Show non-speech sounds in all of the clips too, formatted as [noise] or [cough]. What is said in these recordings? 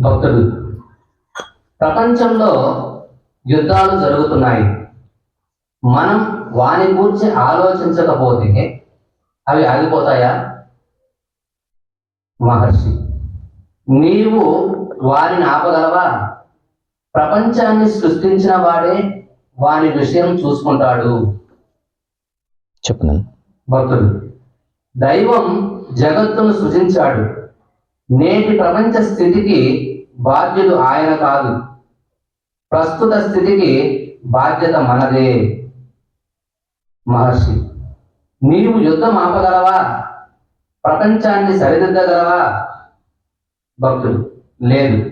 భక్తుడు. ప్రపంచంలో యుద్ధాలు జరుగుతున్నాయి. మనం వాని గురించి ఆలోచించకపోతే అవి ఆగిపోతాయా? మహర్షి నీవు వారిని ఆపగలవా? ప్రపంచాన్ని సృష్టించిన వాడే వాని విషయం చూసుకుంటాడు. చెప్పున్నాను భక్తుడు దైవం జగత్తును సృజించాడు. నేటి ప్రపంచ స్థితికి బాధ్యుడు ఆయన కాదు. ప్రస్తుత స్థితికి బాధ్యత మనదే. మహర్షి నీవు యుద్ధం ఆపగలవా? ప్రపంచాన్ని సరిదిద్దగలవా? భక్తుడు లేదు.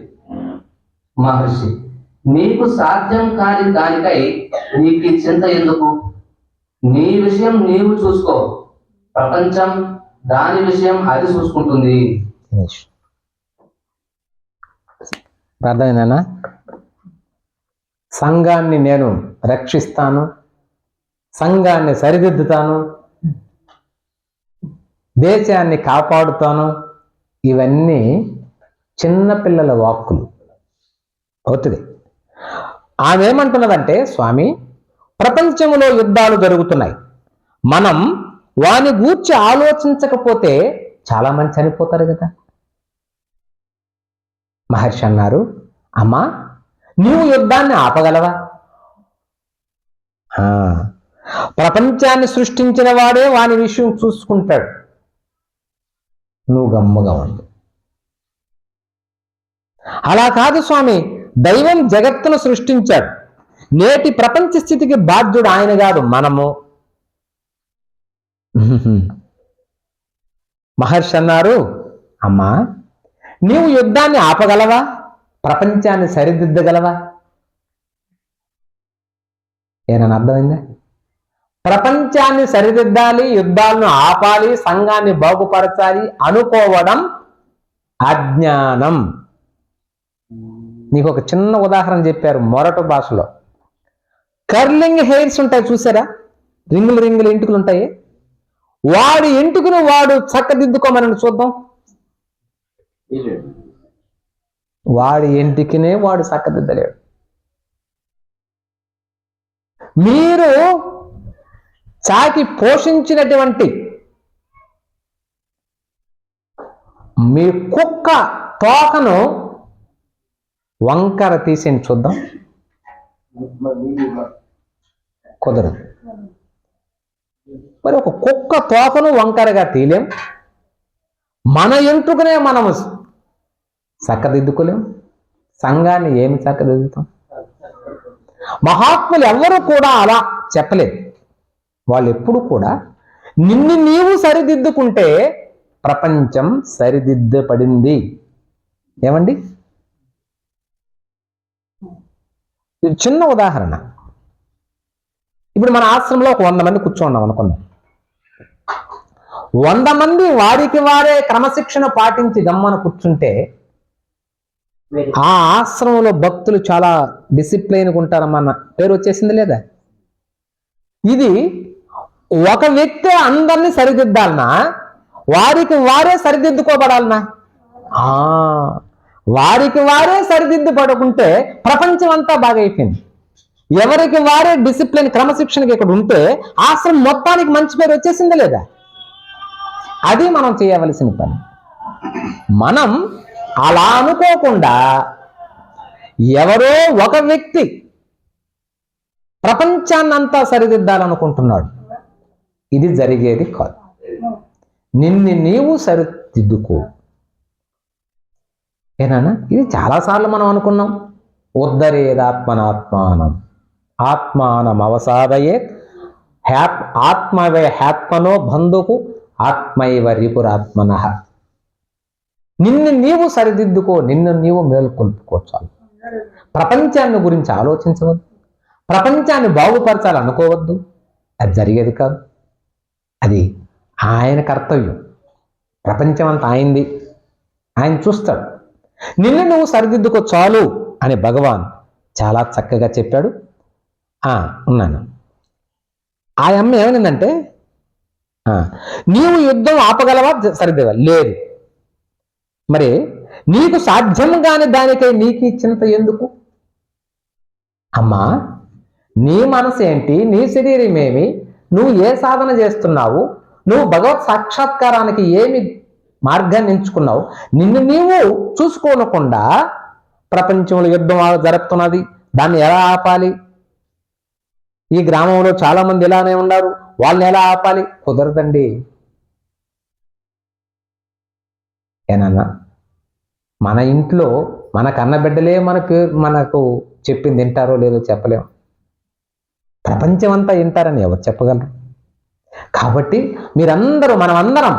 మహర్షి నీకు సాధ్యం కాని దానికై నీకు చింత ఎందుకు? నీ విషయం నీవు చూసుకో. ప్రపంచం దాని విషయం అది చూసుకుంటుంది. అర్థమైందనా అర్థమైందన్నా? సంఘాన్ని నేను రక్షిస్తాను సంఘాన్ని సరిదిద్దుతాను దేశాన్ని కాపాడుతాను. ఇవన్నీ చిన్నపిల్లల వాక్కులు. అవుతుంది. ఆమె ఏమంటున్నదంటే స్వామి ప్రపంచంలో యుద్ధాలు జరుగుతున్నాయి. మనం వాని గూర్చి ఆలోచించకపోతే చాలా మంది చనిపోతారు కదా. మహర్షి అన్నారు అమ్మా నీవు యుద్ధాన్ని ఆపగలవా? ప్రపంచాన్ని సృష్టించిన వాడే వాని విషయం చూసుకుంటాడు. నువ్వు గమ్ముగా ఉండు. అలా కాదు స్వామి దైవం జగత్తును సృష్టించాడు. నేటి ప్రపంచ స్థితికి బాధ్యుడు ఆయన కాదు మనము. [laughs] మహర్షి అన్నారు అమ్మా నీవు యుద్ధాన్ని ఆపగలవా? ప్రపంచాన్ని సరిదిద్దగలవా? ఏనని అర్థమైందా? ప్రపంచాన్ని సరిదిద్దాలి యుద్ధాలను ఆపాలి సంఘాన్ని బాగుపరచాలి అనుకోవడం అజ్ఞానం. నీకు ఒక చిన్న ఉదాహరణ చెప్పారు మొరటు భాషలో. కర్లింగ్ హెయిర్స్ ఉంటాయి చూసారా? రింగులు రింగులు ఎంటుకలు ఉంటాయి. వాడి ఎంటుకును వాడు చక్కదిద్దుకోమని చూద్దాం. వాడి ఎంటికినే వాడు చక్కదిద్దలేడు మీరు చాకి పోషించినటువంటి మీ కుక్క తోకను వంకర తీసి చూద్దాం. కుదరదు. మరి ఒక కుక్క తోకను వంకరగా తీలేం మన ఎంట్రుకనే మనము చక్కదిద్దుకోలేం సంఘాన్ని ఏమి చక్కదిద్దుతాం మహాత్ములు ఎవ్వరూ కూడా అలా చెప్పలేదు. వాళ్ళు ఎప్పుడు కూడా నిన్ను నీవు సరిదిద్దుకుంటే ప్రపంచం సరిదిద్దపడింది. ఏమండి? ఇది చిన్న ఉదాహరణ. ఇప్పుడు మన ఆశ్రమంలో ఒక వంద మంది కూర్చోండాం అనుకుందాం. వంద మంది వారికి వారే క్రమశిక్షణ పాటించి గమ్మన కూర్చుంటే ఆ ఆశ్రమంలో భక్తులు చాలా డిసిప్లైన్గా ఉంటారమ్మన్న పేరు వచ్చేసింది లేదా? ఇది ఒక వ్యక్తి అందరినీ సరిదిద్దాలనా? వారికి వారే సరిదిద్దుకోబడాలనా? ఆ, వారికి వారే సరిదిద్దు పడుకుంటే ప్రపంచం అంతా బాగా అయిపోయింది ఎవరికి వారే డిసిప్లిన్ క్రమశిక్షణకి ఇక్కడ ఉంటే ఆశ్రమం మొత్తానికి మంచి పేరు వచ్చేసింది లేదా? అది మనం చేయవలసిన పని. మనం అలా అనుకోకుండా ఎవరో ఒక వ్యక్తి ప్రపంచాన్నంతా సరిదిద్దాలనుకుంటున్నాడు. ఇది జరిగేది కాదు. నిన్ను నీవు సరిదిద్దుకో. ఏనా ఇది చాలాసార్లు మనం అనుకున్నాం. ఉద్ధరేదాత్మనాత్మానం ఆత్మానం అవసాదయే. హ్యాప్ ఆత్మవే హ్యాత్మనో బంధుకు ఆత్మైవ రిపురాత్మన. నిన్ను నీవు సరిదిద్దుకో నిన్ను నీవు మేల్కొల్పుకో చాలు ప్రపంచాన్ని గురించి ఆలోచించవద్దు. ప్రపంచాన్ని బాగుపరచాలి అనుకోవద్దు అది జరిగేది కాదు. అది ఆయన కర్తవ్యం. ప్రపంచం అంతా ఆయనది. ఆయన చూస్తాడు. నిన్ను నువ్వు సరిదిద్దుకో చాలు అని భగవాన్ చాలా చక్కగా చెప్పాడు. ఆ, ఉన్నాను. ఆ అమ్మ ఏమనిందంటే ఆ, నీవు యుద్ధం ఆపగలవా? జ- లేదు. మరి నీకు సాధ్యం కాని దానికై నీకు చింత ఎందుకు? అమ్మా నీ మనసు ఏంటి? నీ శరీరం ఏమి? నువ్వు ఏ సాధన చేస్తున్నావు? నువ్వు భగవత్ సాక్షాత్కారానికి ఏమి మార్గాన్ని ఎంచుకున్నావు? నిన్ను నీవు చూసుకోనకుండా ప్రపంచంలో యుద్ధం జరుపుతున్నది. దాన్ని ఎలా ఆపాలి? ఈ గ్రామంలో చాలా మంది ఇలానే ఉన్నారు. వాళ్ళని ఎలా ఆపాలి? కుదరదండి. ఏనన్నా? మన ఇంట్లో మన కన్నబిడ్డలే మన పేరు మనకు చెప్పింది వింటారో లేదో చెప్పలేం. ప్రపంచం అంతా వింటారని ఎవరు చెప్పగలరు? కాబట్టి మీరందరూ మనమందరం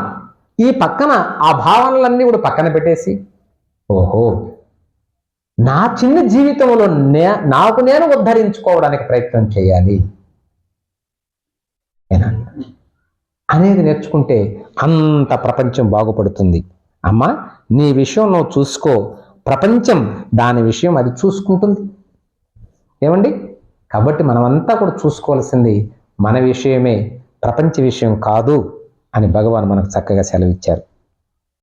ఈ పక్కన ఆ భావనలన్నీ కూడా పక్కన పెట్టేసి ఓహో నా చిన్న జీవితంలో నే నాకు నేను ఉద్ధరించుకోవడానికి ప్రయత్నం చేయాలి. ఏనన్నా? అనేది నేర్చుకుంటే అంత ప్రపంచం బాగుపడుతుంది. అమ్మా నీ విషయం నువ్వు చూసుకో. ప్రపంచం దాని విషయం అది చూసుకుంటుంది. ఏమండి? కాబట్టి మనమంతా కూడా చూసుకోవాల్సింది మన విషయమే ప్రపంచ విషయం కాదు అని భగవాన్ మనకు చక్కగా సెలవిచ్చారు.